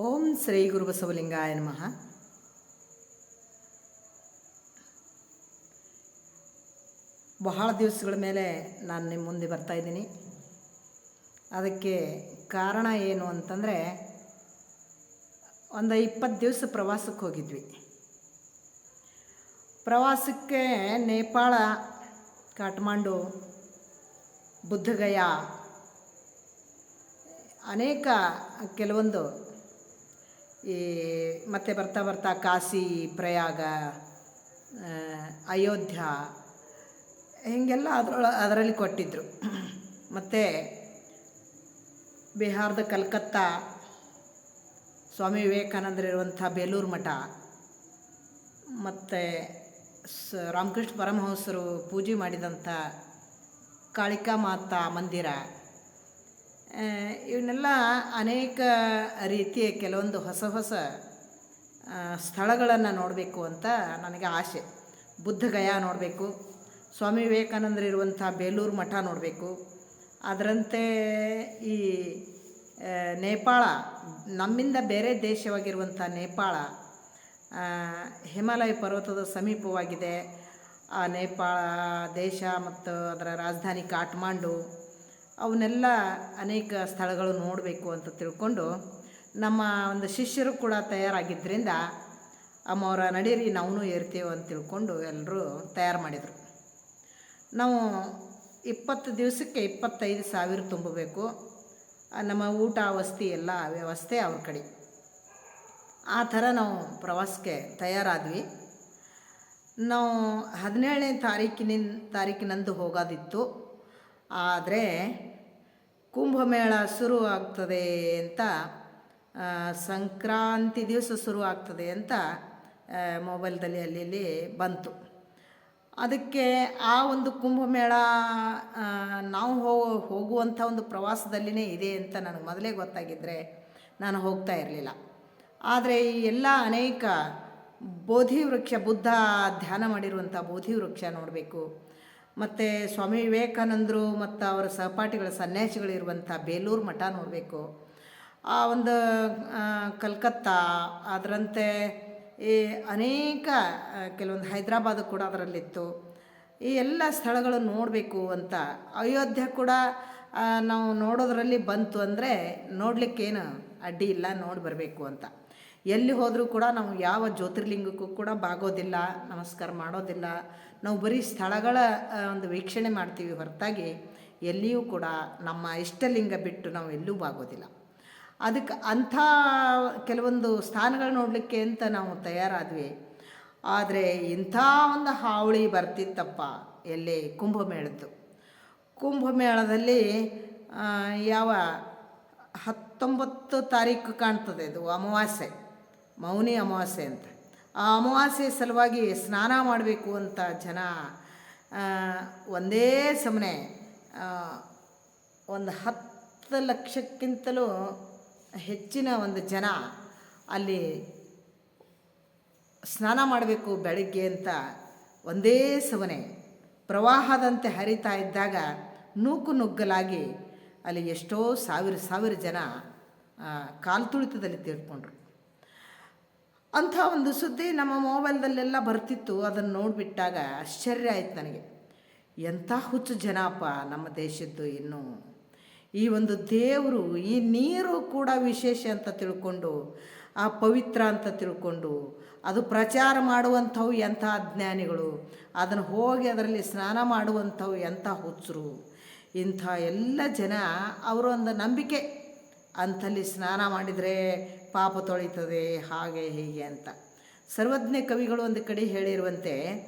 ಓಂ ಶ್ರೀ ಗುರು ಬಸವಲಿಂಗಾಯ ನಮಃ. ಬಹಳ ದಿವಸಗಳ ಮೇಲೆ ನಾನು ನಿಮ್ಮ ಮುಂದೆ ಬರ್ತಾ ಇದ್ದೀನಿ. ಅದಕ್ಕೆ ಕಾರಣ ಏನು ಅಂತಂದರೆ, ಒಂದು ಇಪ್ಪತ್ತು ದಿವಸ ಪ್ರವಾಸಕ್ಕೆ ಹೋಗಿದ್ವಿ. ಪ್ರವಾಸಕ್ಕೆ ನೇಪಾಳ, ಕಾಠ್ಮಾಂಡು, ಬುದ್ಧಗಯ, ಅನೇಕ ಕೆಲವೊಂದು ಈ ಮತ್ತೆ ಬರ್ತಾ ಬರ್ತಾ ಕಾಶಿ, ಪ್ರಯಾಗ ಅಯೋಧ್ಯ, ಹೀಗೆಲ್ಲ ಅದರೊಳ, ಅದರಲ್ಲಿ ಕೊಟ್ಟಿದ್ದರು ಮತ್ತು ಬಿಹಾರದ ಕಲ್ಕತ್ತಾ, ಸ್ವಾಮಿ ವಿವೇಕಾನಂದರಿರುವಂಥ ಬೇಲೂರು ಮಠ, ಮತ್ತು ಸ, ರಾಮಕೃಷ್ಣ ಪರಮಹಂಸರು ಪೂಜೆ ಮಾಡಿದಂಥ ಕಾಳಿಕಾ ಮಾತಾ ಮಂದಿರ ಇವನ್ನೆಲ್ಲ ಅನೇಕ ರೀತಿಯ ಕೆಲವೊಂದು ಹೊಸ ಹೊಸ ಸ್ಥಳಗಳನ್ನು ನೋಡಬೇಕು ಅಂತ ನನಗೆ ಆಸೆ. ಬುದ್ಧಗಯಾ ನೋಡಬೇಕು, ಸ್ವಾಮಿ ವಿವೇಕಾನಂದರಿರುವಂಥ ಬೇಲೂರು ಮಠ ನೋಡಬೇಕು. ಅದರಂತೆ ಈ ನೇಪಾಳ, ನಮ್ಮಿಂದ ಬೇರೆ ದೇಶವಾಗಿರುವಂಥ ನೇಪಾಳ ಹಿಮಾಲಯ ಪರ್ವತದ ಸಮೀಪವಾಗಿದೆ. ಆ ನೇಪಾಳ ದೇಶ ಮತ್ತು ಅದರ ರಾಜಧಾನಿ ಕಾಠ್ಮಂಡು ಅವನ್ನೆಲ್ಲ ಅನೇಕ ಸ್ಥಳಗಳು ನೋಡಬೇಕು ಅಂತ ತಿಳ್ಕೊಂಡು ನಮ್ಮ ಒಂದು ಶಿಷ್ಯರು ಕೂಡ ತಯಾರಾಗಿದ್ದರಿಂದ ಅಮ್ಮವರ ನಡೀರಿ ನಾವು ಏರ್ತೇವೆ ಅಂತ ತಿಳ್ಕೊಂಡು ಎಲ್ಲರೂ ತಯಾರು ಮಾಡಿದರು. ನಾವು ಇಪ್ಪತ್ತು ದಿವಸಕ್ಕೆ ಇಪ್ಪತ್ತೈದು ಸಾವಿರ ತುಂಬಬೇಕು. ನಮ್ಮ ಊಟ ವಸ್ತಿ ಎಲ್ಲ ವ್ಯವಸ್ಥೆ ಅವ್ರ ಕಡೆ. ಆ ಥರ ನಾವು ಪ್ರವಾಸಕ್ಕೆ ತಯಾರಾದ್ವಿ. ನಾವು ಹದಿನೇಳನೇ ತಾರೀಕಿನಿಂದ ತಾರೀಕಿನಂದು ಹೋಗೋದಿತ್ತು. ಆದರೆ ಕುಂಭಮೇಳ ಶುರು ಆಗ್ತದೆ ಅಂತ ಸಂಕ್ರಾಂತಿ ದಿವಸ ಶುರು ಆಗ್ತದೆ ಅಂತ ಮೊಬೈಲ್ದಲ್ಲಿ ಅಲ್ಲಿ ಬಂತು. ಅದಕ್ಕೆ ಆ ಒಂದು ಕುಂಭಮೇಳ ನಾವು ಹೋ, ಹೋಗುವಂಥ ಒಂದು ಪ್ರವಾಸದಲ್ಲಿನೇ ಇದೆ ಅಂತ ನನಗೆ ಮೊದಲೇ ಗೊತ್ತಾಗಿದ್ದರೆ ನಾನು ಹೋಗ್ತಾ ಇರಲಿಲ್ಲ. ಆದರೆ ಈ ಎಲ್ಲ ಅನೇಕ ಬೋಧಿ ವೃಕ್ಷ ಬುದ್ಧ ಧ್ಯಾನ ಮಾಡಿರುವಂಥ ಬೋಧಿ ವೃಕ್ಷ ನೋಡಬೇಕು. ಮತ್ತು ಸ್ವಾಮಿ ವಿವೇಕಾನಂದರು ಮತ್ತು ಅವರ ಸಹಪಾಠಿಗಳ ಸನ್ಯಾಸಿಗಳಿರುವಂಥ ಬೇಲೂರು ಮಠ ನೋಡಬೇಕು. ಆ ಒಂದು ಕಲ್ಕತ್ತಾ, ಅದರಂತೆ ಈ ಅನೇಕ ಕೆಲವೊಂದು ಹೈದರಾಬಾದ್ ಕೂಡ ಅದರಲ್ಲಿತ್ತು. ಈ ಎಲ್ಲ ಸ್ಥಳಗಳು ನೋಡಬೇಕು ಅಂತ. ಅಯೋಧ್ಯೆ ಕೂಡ ನಾವು ನೋಡೋದರಲ್ಲಿ ಬಂತು ಅಂದರೆ ನೋಡಲಿಕ್ಕೇನು ಅಡ್ಡಿ ಇಲ್ಲ, ನೋಡಿ ಬರಬೇಕು ಅಂತ. ಎಲ್ಲಿ ಹೋದರೂ ಕೂಡ ನಾವು ಯಾವ ಜ್ಯೋತಿರ್ಲಿಂಗಕ್ಕೂ ಕೂಡ ಬಾಗೋದಿಲ್ಲ, ನಮಸ್ಕಾರ ಮಾಡೋದಿಲ್ಲ. ನಾವು ಬರೀ ಸ್ಥಳಗಳ ಒಂದು ವೀಕ್ಷಣೆ ಮಾಡ್ತೀವಿ ಹೊರತಾಗಿ ಎಲ್ಲಿಯೂ ಕೂಡ ನಮ್ಮ ಇಷ್ಟಲಿಂಗ ಬಿಟ್ಟು ನಾವು ಎಲ್ಲೂ ಬಾಗೋದಿಲ್ಲ. ಅದಕ್ಕೆ ಅಂಥ ಕೆಲವೊಂದು ಸ್ಥಾನಗಳು ನೋಡಲಿಕ್ಕೆ ಅಂತ ನಾವು ತಯಾರಾದ್ವಿ. ಆದರೆ ಇಂಥ ಒಂದು ಹಾವಳಿ ಬರ್ತಿತ್ತಪ್ಪ ಎಲ್ಲಿ? ಕುಂಭಮೇಳದ್ದು. ಕುಂಭಮೇಳದಲ್ಲಿ ಯಾವ ಹತ್ತೊಂಬತ್ತು ತಾರೀಕು ಕಾಣ್ತದೆ ಇದು ಅಮಾವಾಸ್ಯೆ, ಮೌನಿ ಅಮಾವಾಸ್ಯೆ ಅಂತ. ಆ ಅಮಾವಾಸ್ಯೆ ಸಲುವಾಗಿ ಸ್ನಾನ ಮಾಡಬೇಕು ಅಂತ ಜನ ಒಂದೇ ಸಮನೆ ಒಂದು ಹತ್ತು ಲಕ್ಷಕ್ಕಿಂತಲೂ ಹೆಚ್ಚಿನ ಒಂದು ಜನ ಅಲ್ಲಿ ಸ್ನಾನ ಮಾಡಬೇಕು ಬೆಳಗ್ಗೆ ಅಂತ ಒಂದೇ ಸಮನೆ ಪ್ರವಾಹದಂತೆ ಹರಿತಾ ಇದ್ದಾಗ ನೂಕು ನುಗ್ಗಲಾಗಿ ಅಲ್ಲಿ ಎಷ್ಟೋ ಸಾವಿರ ಸಾವಿರ ಜನ ಆ, ಕಾಲು ತುಳಿತದಲ್ಲಿ ತೀರ್ಕೊಂಡ್ರು. ಅಂಥ ಒಂದು ಸುದ್ದಿ ನಮ್ಮ ಮೊಬೈಲ್ದಲ್ಲೆಲ್ಲ ಬರ್ತಿತ್ತು. ಅದನ್ನು ನೋಡಿಬಿಟ್ಟಾಗ ಆಶ್ಚರ್ಯ ಆಯ್ತು ನನಗೆ. ಎಂಥ ಹುಚ್ಚು ಜನಪ ನಮ್ಮ ದೇಶದ್ದು ಇನ್ನು. ಈ ಒಂದು ದೇವರು ಈ ನೀರು ಕೂಡ ವಿಶೇಷ ಅಂತ ತಿಳ್ಕೊಂಡು ಆ ಪವಿತ್ರ ಅಂತ ತಿಳ್ಕೊಂಡು ಅದು ಪ್ರಚಾರ ಮಾಡುವಂಥವು ಎಂಥ ಅಜ್ಞಾನಿಗಳು ಅದನ್ನು ಹೋಗಿ ಅದರಲ್ಲಿ ಸ್ನಾನ ಮಾಡುವಂಥವು ಎಂಥ ಹುಚ್ಚರು. ಇಂಥ ಎಲ್ಲ ಜನ ಅವರೊಂದು ನಂಬಿಕೆ. ಅಂಥಲ್ಲಿ ಸ್ನಾನ ಮಾಡಿದರೆ ಪಾಪ ತೊಳಿತದೆ, ಹಾಗೆ ಹೀಗೆ ಅಂತ. ಸರ್ವಜ್ಞ ಕವಿಗಳು ಒಂದು ಕಡೆ ಹೇಳಿರುವಂತೆ,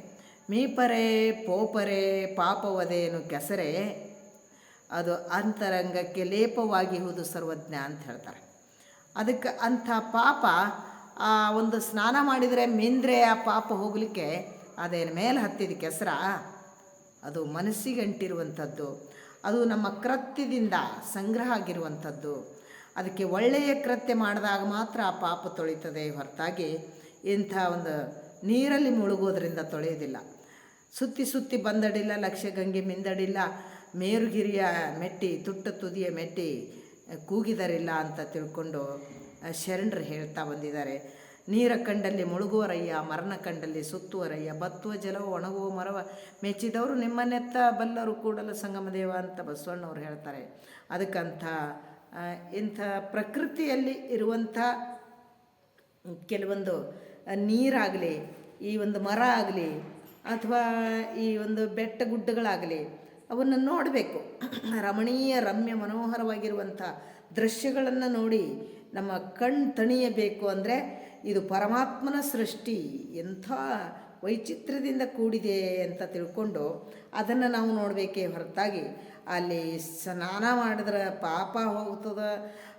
ಮೀಪರೆ ಪೋಪರೆ ಪಾಪವದೇನು ಕೆಸರೆ, ಅದು ಅಂತರಂಗಕ್ಕೆ ಲೇಪವಾಗಿಹುದು ಸರ್ವಜ್ಞ ಅಂತ ಹೇಳ್ತಾರೆ. ಅದಕ್ಕೆ ಅಂಥ ಪಾಪ, ಆ ಒಂದು ಸ್ನಾನ ಮಾಡಿದರೆ ಮಿಂದ್ರೆ ಆ ಪಾಪ ಹೋಗಲಿಕ್ಕೆ ಅದೇನು ಮೇಲೆ ಹತ್ತಿದ ಕೆಸರ? ಅದು ಮನಸ್ಸಿಗೆ ಅಂಟಿರುವಂಥದ್ದು. ಅದು ನಮ್ಮ ಕೃತ್ಯದಿಂದ ಸಂಗ್ರಹ ಆಗಿರುವಂಥದ್ದು. ಅದಕ್ಕೆ ಒಳ್ಳೆಯ ಕೃತ್ಯ ಮಾಡಿದಾಗ ಮಾತ್ರ ಆ ಪಾಪ ತೊಳಿತದೆ ಹೊರತಾಗಿ ಇಂಥ ಒಂದು ನೀರಲ್ಲಿ ಮುಳುಗೋದ್ರಿಂದ ತೊಳೆಯೋದಿಲ್ಲ ಸುತ್ತಿ ಸುತ್ತಿ ಬಂದಡಿಲ್ಲ ಲಕ್ಷ ಗಂಗೆ ಮಿಂದಡಿಲ್ಲ, ಮೇರುಗಿರಿಯ ಮೆಟ್ಟಿ, ತುಟ್ಟ ತುದಿಯ ಮೆಟ್ಟಿ ಕೂಗಿದರಿಲ್ಲ ಅಂತ ತಿಳ್ಕೊಂಡು ಶರಣರು ಹೇಳ್ತಾ ಬಂದಿದ್ದಾರೆ. ನೀರ ಕಂಡಲ್ಲಿ ಮುಳುಗುವರಯ್ಯ, ಮರಣ ಕಂಡಲ್ಲಿ ಸುತ್ತುವರಯ್ಯ ಬತ್ತುವ ಜಲವು ಒಣಗುವ ಮರವ ಮೆಚ್ಚಿದವರು ನಿಮ್ಮನ್ನೆತ್ತ ಬಲ್ಲರು ಕೂಡಲ ಸಂಗಮದೇವ ಅಂತ ಬಸವಣ್ಣವ್ರು ಹೇಳ್ತಾರೆ. ಅದಕ್ಕಂಥ ಇಂಥ ಪ್ರಕೃತಿಯಲ್ಲಿ ಇರುವಂಥ ಕೆಲವೊಂದು ನೀರಾಗಲಿ, ಈ ಒಂದು ಮರ ಆಗಲಿ, ಅಥವಾ ಈ ಒಂದು ಬೆಟ್ಟ ಗುಡ್ಡಗಳಾಗಲಿ, ಅವನ್ನು ನೋಡಬೇಕು. ರಮಣೀಯ, ರಮ್ಯ, ಮನೋಹರವಾಗಿರುವಂಥ ದೃಶ್ಯಗಳನ್ನು ನೋಡಿ ನಮ್ಮ ಕಣ್ಣು ತಣಿಯಬೇಕು ಅಂದರೆ ಇದು ಪರಮಾತ್ಮನ ಸೃಷ್ಟಿ ಎಂಥ ವೈಚಿತ್ರ್ಯದಿಂದ ಕೂಡಿದೆ ಅಂತ ತಿಳ್ಕೊಂಡು ಅದನ್ನು ನಾವು ನೋಡಬೇಕೇ ಹೊರತಾಗಿ ಅಲ್ಲಿ ಸ್ನಾನ ಮಾಡಿದ್ರೆ ಪಾಪ ಹೋಗ್ತದ.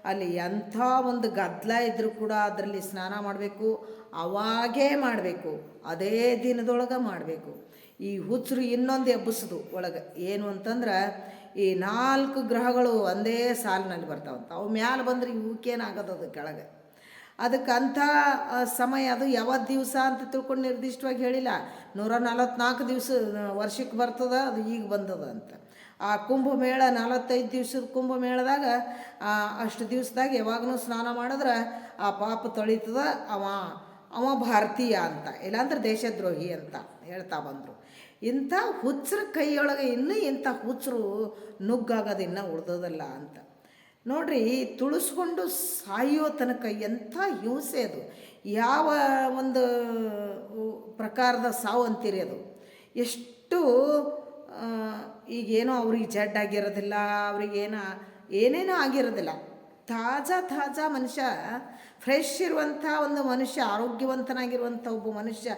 ಅಲ್ಲಿ ಎಂಥ ಒಂದು ಗದ್ದಲ ಇದ್ದರೂ ಕೂಡ ಅದರಲ್ಲಿ ಸ್ನಾನ ಮಾಡಬೇಕು. ಅವಾಗೇ ಮಾಡಬೇಕು. ಅದೇ ದಿನದೊಳಗೆ ಮಾಡಬೇಕು. ಈ ಹುಚ್ಚರು ಇನ್ನೊಂದು ಎಬ್ಬಿಸೋದು ಒಳಗೆ. ಏನು ಅಂತಂದ್ರೆ ಈ ನಾಲ್ಕು ಗ್ರಹಗಳು ಒಂದೇ ಸಾಲಿನಲ್ಲಿ ಬರ್ತಾವಂತ. ಅವು ಮ್ಯಾಲೆ ಬಂದ್ರೆ ಇವಕ್ಕೇನಾಗೋದು ಕೆಳಗೆ. ಅದಕ್ಕೆ ಅಂಥ ಸಮಯ ಅದು ಯಾವತ್ತು ದಿವಸ ಅಂತ ತಿಳ್ಕೊಂಡು ನಿರ್ದಿಷ್ಟವಾಗಿ ಹೇಳಿಲ್ಲ. ನೂರ ನಲವತ್ತ್ನಾಲ್ಕು ದಿವಸ, ವರ್ಷಕ್ಕೆ ಬರ್ತದ, ಅದು ಈಗ ಬಂದದ ಅಂತ. ಆ ಕುಂಭಮೇಳ ನಲವತ್ತೈದು ದಿವ್ಸದ ಕುಂಭಮೇಳದಾಗ ಅಷ್ಟು ದಿವಸದಾಗ ಯಾವಾಗಲೂ ಸ್ನಾನ ಮಾಡಿದ್ರೆ ಆ ಪಾಪ ತೊಳಿತದ, ಅವ ಅವ ಭಾರತೀಯ ಅಂತ, ಇಲ್ಲಾಂದ್ರೆ ದೇಶದ್ರೋಹಿ ಅಂತ ಹೇಳ್ತಾ ಬಂದರು. ಇಂಥ ಹುಚ್ಚರ ಕೈಯೊಳಗೆ ಇನ್ನೂ ಇಂಥ ಹುಚ್ಚರು ನುಗ್ಗಾಗೋದು ಇನ್ನೂ ಉಳ್ದೋದಲ್ಲ ಅಂತ. ನೋಡ್ರಿ ತುಳಿಸ್ಕೊಂಡು ಸಾಯೋ ತನಕ ಎಂಥ ಹಿಂಸೆ ಅದು. ಯಾವ ಒಂದು ಪ್ರಕಾರದ ಸಾವು ಅಂತೀರಿ ಅದು? ಎಷ್ಟು ಈಗೇನೋ ಅವ್ರಿಗೆ ಜಡ್ ಆಗಿರೋದಿಲ್ಲ ಅವ್ರಿಗೇನ ಏನೇನೋ ಆಗಿರೋದಿಲ್ಲ. ತಾಜಾ ತಾಜಾ ಮನುಷ್ಯ ಫ್ರೆಶ್ ಇರುವಂಥ ಒಂದು ಮನುಷ್ಯ, ಆರೋಗ್ಯವಂತನಾಗಿರುವಂಥ ಒಬ್ಬ ಮನುಷ್ಯ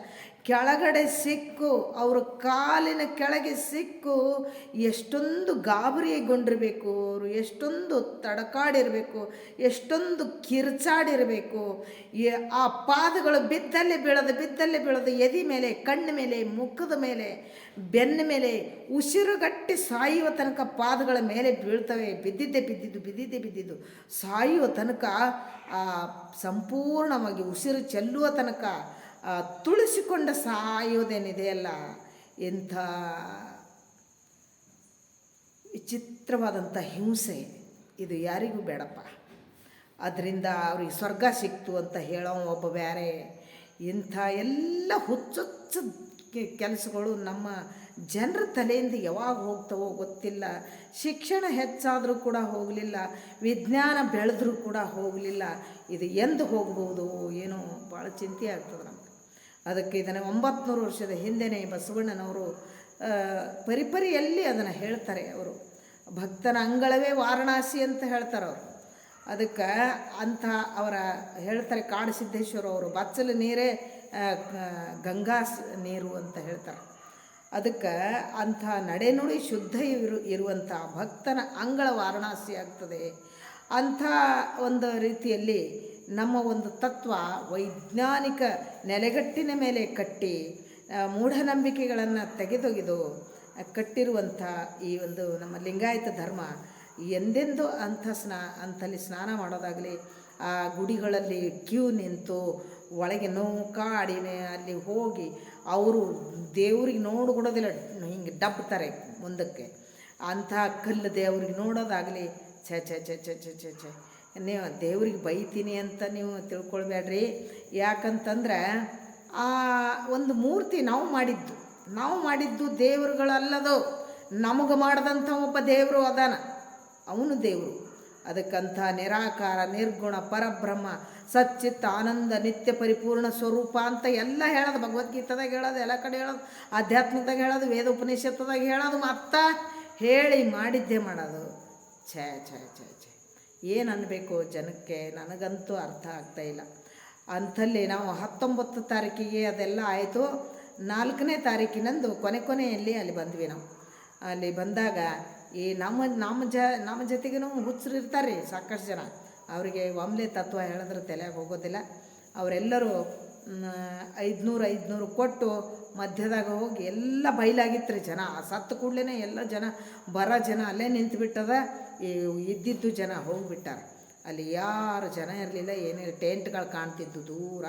ಕೆಳಗಡೆ ಸಿಕ್ಕು, ಅವ್ರ ಕಾಲಿನ ಕೆಳಗೆ ಸಿಕ್ಕು, ಎಷ್ಟೊಂದು ಗಾಬರಿಗೊಂಡಿರಬೇಕು ಅವರು ಎಷ್ಟೊಂದು ತಡಕಾಡಿರಬೇಕು, ಎಷ್ಟೊಂದು ಕಿರ್ಚಾಡಿರಬೇಕು ಆ ಪಾದಗಳು ಬಿದ್ದಲ್ಲಿ ಬೀಳೋದು ಬಿದ್ದಲ್ಲಿ ಬೀಳೋದು, ಎದಿ ಮೇಲೆ, ಕಣ್ಣ ಮೇಲೆ, ಮುಖದ ಮೇಲೆ, ಬೆನ್ನ ಮೇಲೆ, ಉಸಿರುಗಟ್ಟಿ ಸಾಯುವ ತನಕ ಪಾದಗಳ ಮೇಲೆ ಬೀಳ್ತವೆ, ಬಿದ್ದಿದ್ದೆ ಬಿದ್ದಿದ್ದು ಬಿದ್ದಿದ್ದೆ ಬಿದ್ದಿದ್ದು. ಸಾಯುವ ತನಕ, ಆ, ಸಂಪೂರ್ಣವಾಗಿ ಉಸಿರು ಚೆಲ್ಲುವ ತನಕ ತುಳಿಸಿಕೊಂಡ ಸಾಯೋದೇನಿದೆಯಲ್ಲ ಎಂಥ ವಿಚಿತ್ರವಾದಂಥ ಹಿಂಸೆ ಇದು ಯಾರಿಗೂ ಬೇಡಪ್ಪ. ಅದರಿಂದ ಅವ್ರಿಗೆ ಸ್ವರ್ಗ ಸಿಕ್ತು ಅಂತ ಹೇಳೋ ಒಬ್ಬ ಬೇರೆ ಇಂಥ ಎಲ್ಲ ಹುಚ್ಚುಚ್ಚು ಕೆಲಸಗಳು ನಮ್ಮ ಜನರ ತಲೆಯಿಂದ ಯಾವಾಗ ಹೋಗ್ತವೋ ಗೊತ್ತಿಲ್ಲ. ಶಿಕ್ಷಣ ಹೆಚ್ಚಾದರೂ ಕೂಡ ಹೋಗಲಿಲ್ಲ, ವಿಜ್ಞಾನ ಬೆಳೆದ್ರೂ ಕೂಡ ಹೋಗಲಿಲ್ಲ. ಇದು ಎಂದು ಹೋಗ್ಬೋದು, ಏನೋ ಭಾಳ ಚಿಂತೆ ಆಗ್ತದೆ ನಮ್ಗೆ. ಅದಕ್ಕೆ ಇದನ್ನು ಒಂಬತ್ತು ವರ್ಷದ ಹಿಂದೆನೇ ಬಸವಣ್ಣನವರು ಪರಿಪರಿಯಲ್ಲಿ ಅದನ್ನು ಹೇಳ್ತಾರೆ ಅವರು. ಭಕ್ತನ ಅಂಗಳವೇ ವಾರಣಾಸಿ ಅಂತ ಹೇಳ್ತಾರೆ ಅವರು. ಅದಕ್ಕೆ ಅಂಥ ಅವರ ಹೇಳ್ತಾರೆ ಕಾಡು ಸಿದ್ದೇಶ್ವರ ಅವರು, ಬಚ್ಚಲು ನೀರೇ ಗಂಗಾ ನೀರು ಅಂತ ಹೇಳ್ತಾರೆ. ಅದಕ್ಕೆ ಅಂಥ ನಡೆನುಡಿ ಶುದ್ಧ ಇರು, ಇರುವಂಥ ಭಕ್ತನ ಅಂಗಳ ವಾರಣಾಸಿ ಆಗ್ತದೆ. ಅಂಥ ಒಂದು ರೀತಿಯಲ್ಲಿ ನಮ್ಮ ಒಂದು ತತ್ವ ವೈಜ್ಞಾನಿಕ ನೆಲೆಗಟ್ಟಿನ ಮೇಲೆ ಕಟ್ಟಿ ಮೂಢನಂಬಿಕೆಗಳನ್ನು ತೆಗೆದೊಗೆದು ಕಟ್ಟಿರುವಂಥ ಈ ಒಂದು ನಮ್ಮ ಲಿಂಗಾಯತ ಧರ್ಮ, ಎಂದೆಂದೋ ಅಂಥ ಸ್ನಾ ಅಂಥಲ್ಲಿ ಸ್ನಾನ ಮಾಡೋದಾಗಲಿ, ಆ ಗುಡಿಗಳಲ್ಲಿ ಕ್ಯೂ ನಿಂತು ಒಳಗೆ ನೌಕಾಡಿನೇ ಅಲ್ಲಿ ಹೋಗಿ ಅವರು ದೇವ್ರಿಗೆ ನೋಡ್ಕೊಡೋದಿಲ್ಲ ಹಿಂಗೆ ಡಬ್ತಾರೆ ಮುಂದಕ್ಕೆ. ಅಂಥ ಕಲ್ಲು ದೇವ್ರಿಗೆ ನೋಡೋದಾಗಲಿ ಛೆ ಛೆ ಛೆ ಛೆ ಛೆ ಛೆ ಛೆ. ನೀವು ದೇವ್ರಿಗೆ ಬೈತೀನಿ ಅಂತ ನೀವು ತಿಳ್ಕೊಳ್ಬೇಡ್ರಿ ಯಾಕಂತಂದ್ರೆ, ಆ ಒಂದು ಮೂರ್ತಿ ನಾವು ಮಾಡಿದ್ದು. ನಾವು ಮಾಡಿದ್ದು ದೇವರುಗಳಲ್ಲದು ನಮಗೆ ಮಾಡಿದಂಥ ಒಬ್ಬ ದೇವರು ಅದಾನ. ಅವನು ದೇವರು. ಅದಕ್ಕಂಥ ನಿರಾಕಾರ, ನಿರ್ಗುಣ, ಪರಬ್ರಹ್ಮ, ಸಚ್ಚಿತ್, ಆನಂದ, ನಿತ್ಯ ಪರಿಪೂರ್ಣ ಸ್ವರೂಪ ಅಂತ ಎಲ್ಲ ಹೇಳೋದು, ಭಗವದ್ಗೀತಾದಾಗ ಹೇಳೋದು, ಎಲ್ಲ ಕಡೆ ಹೇಳೋದು, ಆಧ್ಯಾತ್ಮದಾಗ ಹೇಳೋದು ವೇದ ಉಪನಿಷತ್ತದಾಗ ಹೇಳೋದು, ಮತ್ತ ಹೇಳಿ ಮಾಡಿದ್ದೇ ಮಾಡೋದು. ಛೇ ಛೇ ಛೇ ಛೇ. ಏನು ಅನ್ನಬೇಕು ಜನಕ್ಕೆ? ನನಗಂತೂ ಅರ್ಥ ಆಗ್ತಾ ಇಲ್ಲ. ಅಂಥಲ್ಲಿ ನಾವು ಹತ್ತೊಂಬತ್ತು ತಾರೀಕಿಗೆ ಅದೆಲ್ಲ ಆಯಿತು. ನಾಲ್ಕನೇ ತಾರೀಕಿನಂದು ಕೊನೆ ಕೊನೆಯಲ್ಲಿ ಅಲ್ಲಿ ಬಂದ್ವಿ ನಾವು. ಅಲ್ಲಿ ಬಂದಾಗ ಈ ನಮ್ಮ ನಮ್ಮ ಜ, ನಮ್ಮ ಜೊತೆಗೂ ಹುಚ್ಚರು ಇರ್ತಾರೆ ರೀ ಸಾಕಷ್ಟು ಜನ. ಅವರಿಗೆ ಒಮ್ಲೆ ತತ್ವ ಹೇಳಿದ್ರೆ ತಲೆಯಾಗ ಹೋಗೋದಿಲ್ಲ. ಅವರೆಲ್ಲರೂ ಐದುನೂರು ಐದುನೂರು ಕೊಟ್ಟು ಮಧ್ಯದಾಗ ಹೋಗಿ ಎಲ್ಲ ಬೈಲಾಗಿತ್ತು ರೀ ಜನ. ಸತ್ತು ಕೂಡಲೇ ಎಲ್ಲ ಜನ, ಬರೋ ಜನ ಅಲ್ಲೇ ನಿಂತುಬಿಟ್ಟದ. ಈ ಇದ್ದಿದ್ದು ಜನ ಹೋಗಿಬಿಟ್ಟಾರ. ಅಲ್ಲಿ ಯಾರು ಜನ ಇರಲಿಲ್ಲ, ಏನೇ ಟೆಂಟ್ಗಳು ಕಾಣ್ತಿದ್ದು ದೂರ.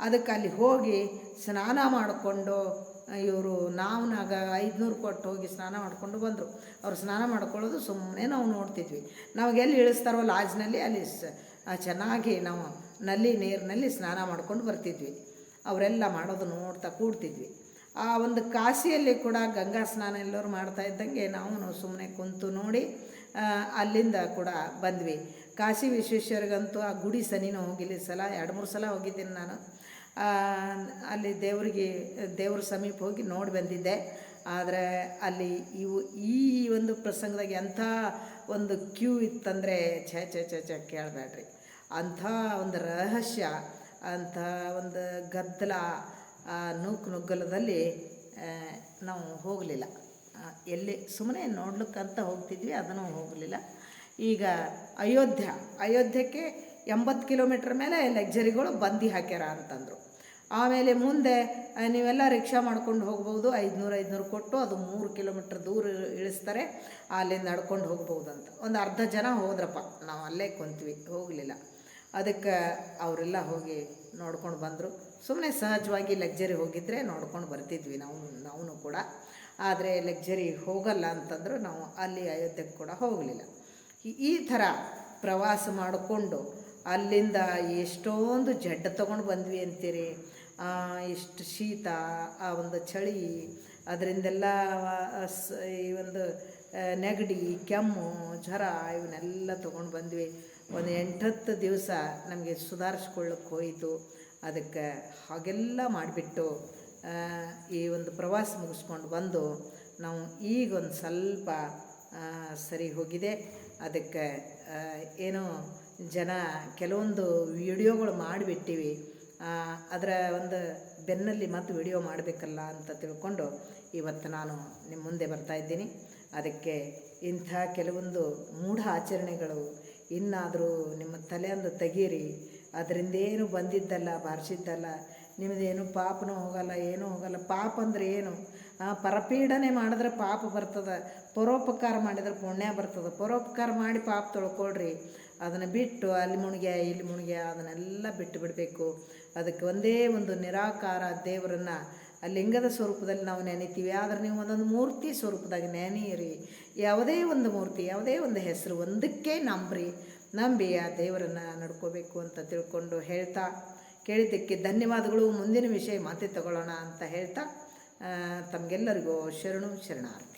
ಅದಕ್ಕೆ ಅಲ್ಲಿ ಹೋಗಿ ಸ್ನಾನ ಮಾಡಿಕೊಂಡು, ಇವರು ನಾವು ನಾಗ ಐದುನೂರು ಕೊಟ್ಟು ಹೋಗಿ ಸ್ನಾನ ಮಾಡಿಕೊಂಡು ಬಂದರು. ಅವ್ರು ಸ್ನಾನ ಮಾಡ್ಕೊಳ್ಳೋದು ಸುಮ್ಮನೆ ನಾವು ನೋಡ್ತಿದ್ವಿ. ನಮಗೆಲ್ಲಿ ಇಳಿಸ್ತಾರೋ ಲಾಜ್ನಲ್ಲಿ ಅಲ್ಲಿ ಚೆನ್ನಾಗಿ ನಾವು ನಲ್ಲಿ ನೀರಿನಲ್ಲಿ ಸ್ನಾನ ಮಾಡ್ಕೊಂಡು ಬರ್ತಿದ್ವಿ. ಅವರೆಲ್ಲ ಮಾಡೋದು ನೋಡ್ತಾ ಕೂಡ್ತಿದ್ವಿ. ಆ ಒಂದು ಕಾಶಿಯಲ್ಲಿ ಕೂಡ ಗಂಗಾ ಸ್ನಾನ ಎಲ್ಲರೂ ಮಾಡ್ತಾ ಇದ್ದಂಗೆ ನಾವು ಸುಮ್ಮನೆ ಕುಂತು ನೋಡಿ ಅಲ್ಲಿಂದ ಕೂಡ ಬಂದ್ವಿ. ಕಾಶಿ ವಿಶ್ವೇಶ್ವರಿಗಂತೂ ಆ ಗುಡಿ ಸನಿನೂ ಹೋಗಿಲ್ಲ ಸಲ, ಎರಡು ಮೂರು ಸಲ ಹೋಗಿದ್ದೀನಿ ನಾನು. ಅಲ್ಲಿ ದೇವರಿಗೆ, ದೇವ್ರ ಸಮೀಪ ಹೋಗಿ ನೋಡಿ ಬಂದಿದ್ದೆ. ಆದರೆ ಅಲ್ಲಿ ಇವು, ಈ ಒಂದು ಪ್ರಸಂಗದಾಗ ಎಂಥ ಒಂದು ಕ್ಯೂ ಇತ್ತಂದರೆ ಛೇ ಛೇ, ಛಾ, ಛ ಕೇಳಬೇಡ್ರಿ. ಅಂಥ ಒಂದು ರಹಸ್ಯ, ಅಂಥ ಒಂದು ಗದ್ದಲ ನೂಕು ನುಗ್ಗಲದಲ್ಲಿ ನಾವು ಹೋಗಲಿಲ್ಲ. ಎಲ್ಲಿ ಸುಮ್ಮನೆ ನೋಡ್ಲಿಕ್ಕಂತ ಹೋಗ್ತಿದ್ವಿ, ಅದನ್ನು ಹೋಗಲಿಲ್ಲ. ಈಗ ಅಯೋಧ್ಯ, ಅಯೋಧ್ಯಕ್ಕೆ ಎಂಬತ್ತು ಕಿಲೋಮೀಟ್ರ್ ಮೇಲೆ ಲಗ್ಜರಿಗಳು ಬಂದಿ ಹಾಕ್ಯಾರ ಅಂತಂದರು. ಆಮೇಲೆ ಮುಂದೆ ನೀವೆಲ್ಲ ರಿಕ್ಷಾ ಮಾಡ್ಕೊಂಡು ಹೋಗ್ಬೋದು, ಐದುನೂರು ಐದುನೂರು ಕೊಟ್ಟು ಅದು ಮೂರು ಕಿಲೋಮೀಟ್ರ್ ದೂರ ಇಳಿಸ್ತಾರೆ, ಅಲ್ಲಿಂದ ನಡ್ಕೊಂಡು ಹೋಗ್ಬೋದು ಅಂತ ಒಂದು ಅರ್ಧ ಜನ ಹೋದ್ರಪ್ಪ, ನಾವು ಅಲ್ಲೇ ಕುಂತ್ವಿ, ಹೋಗಲಿಲ್ಲ. ಅದಕ್ಕೆ ಅವರೆಲ್ಲ ಹೋಗಿ ನೋಡ್ಕೊಂಡು ಬಂದರು. ಸುಮ್ಮನೆ ಸಹಜವಾಗಿ ಲಗ್ಜರಿ ಹೋಗಿದ್ದರೆ ನೋಡ್ಕೊಂಡು ಬರ್ತಿದ್ವಿ ನಾವು ನಾವು ಕೂಡ. ಆದರೆ ಲಕ್ಸರಿ ಹೋಗಲ್ಲ ಅಂತಂದರೂ ನಾವು ಅಲ್ಲಿ ಅಯೋಧ್ಯೆಗೆ ಕೂಡ ಹೋಗಲಿಲ್ಲ. ಈ- ಥರ ಪ್ರವಾಸ ಮಾಡಿಕೊಂಡು ಅಲ್ಲಿಂದ ಎಷ್ಟೊಂದು ಜಡ್ಡ ತೊಗೊಂಡು ಬಂದ್ವಿ ಅಂತೀರಿ? ಎಷ್ಟು ಶೀತ, ಆ ಒಂದು ಚಳಿ, ಅದರಿಂದೆಲ್ಲ ಈ ಒಂದು ನೆಗಡಿ, ಕೆಮ್ಮು, ಜ್ವರ ಇವನ್ನೆಲ್ಲ ತೊಗೊಂಡು ಬಂದ್ವಿ. ಒಂದು ಎಂಟತ್ತು ದಿವಸ ನಮಗೆ ಸುಧಾರಿಸ್ಕೊಳ್ಳೋಕೆ ಹೋಯಿತು. ಅದಕ್ಕೆ ಹಾಗೆಲ್ಲ ಮಾಡಿಬಿಟ್ಟು ಈ ಒಂದು ಪ್ರವಾಸ ಮುಗಿಸ್ಕೊಂಡು ಬಂದು ನಾವು ಈಗ ಒಂದು ಸ್ವಲ್ಪ ಸರಿ ಹೋಗಿದೆ. ಅದಕ್ಕೆ ಏನು ಜನ ಕೆಲವೊಂದು ವಿಡಿಯೋಗಳು ಮಾಡಿಬಿಟ್ಟಿವಿ. ಅದರ ಒಂದು ಬೆನ್ನಲ್ಲಿ ಮತ್ತು ವಿಡಿಯೋ ಮಾಡಬೇಕಲ್ಲ ಅಂತ ತಿಳ್ಕೊಂಡು ಇವತ್ತು ನಾನು ನಿಮ್ಮ ಮುಂದೆ ಬರ್ತಾ ಇದ್ದೀನಿ. ಅದಕ್ಕೆ ಇಂಥ ಕೆಲವೊಂದು ಮೂಢ ಆಚರಣೆಗಳು ಇನ್ನಾದರೂ ನಿಮ್ಮ ತಲೆಯಂದು ತೆಗೀರಿ. ಅದರಿಂದ ಏನು ಬಂದಿದ್ದಲ್ಲ, ಬಾರಿಸಿದ್ದಲ್ಲ ನಿಮ್ಮದೇನು ಪಾಪನೂ ಹೋಗಲ್ಲ, ಏನೂ ಹೋಗಲ್ಲ. ಪಾಪ ಅಂದರೆ ಏನು? ಪರಪೀಡನೆ ಮಾಡಿದ್ರೆ ಪಾಪ ಬರ್ತದೆ, ಪರೋಪಕಾರ ಮಾಡಿದ್ರೆ ಪುಣ್ಯ ಬರ್ತದೆ. ಪರೋಪಕಾರ ಮಾಡಿ ಪಾಪ ತೊಳ್ಕೊಳ್ರಿ. ಅದನ್ನು ಬಿಟ್ಟು ಅಲ್ಲಿ ಮುಣಿಗೆ ಇಲ್ಲಿ ಮುಣಿಗೆ ಅದನ್ನೆಲ್ಲ ಬಿಟ್ಟು ಬಿಡಬೇಕು. ಅದಕ್ಕೆ ಒಂದೇ ಒಂದು ನಿರಾಕಾರ ದೇವರನ್ನು ಲಿಂಗದ ಸ್ವರೂಪದಲ್ಲಿ ನಾವು ನೆನಿತೀವಿ. ಆದರೆ ನೀವು ಒಂದೊಂದು ಮೂರ್ತಿ ಸ್ವರೂಪದಾಗ ನೆನೆಯಿರಿ ಯಾವುದೇ ಒಂದು ಮೂರ್ತಿ, ಯಾವುದೇ ಒಂದು ಹೆಸರು ಒಂದಕ್ಕೆ ನಂಬ್ರಿ. ನಂಬಿ ಆ ದೇವರನ್ನು ನಡ್ಕೋಬೇಕು ಅಂತ ತಿಳ್ಕೊಂಡು ಹೇಳ್ತಾ ಕೇಳಿದ್ದಕ್ಕೆ ಧನ್ಯವಾದಗಳು. ಮುಂದಿನ ವಿಷಯ ಮಾತೆ ತಗೊಳ್ಳೋಣ ಅಂತ ಹೇಳ್ತಾ ತಮಗೆಲ್ಲರಿಗೂ ಶರಣು ಶರಣಾರ್ಥಿ.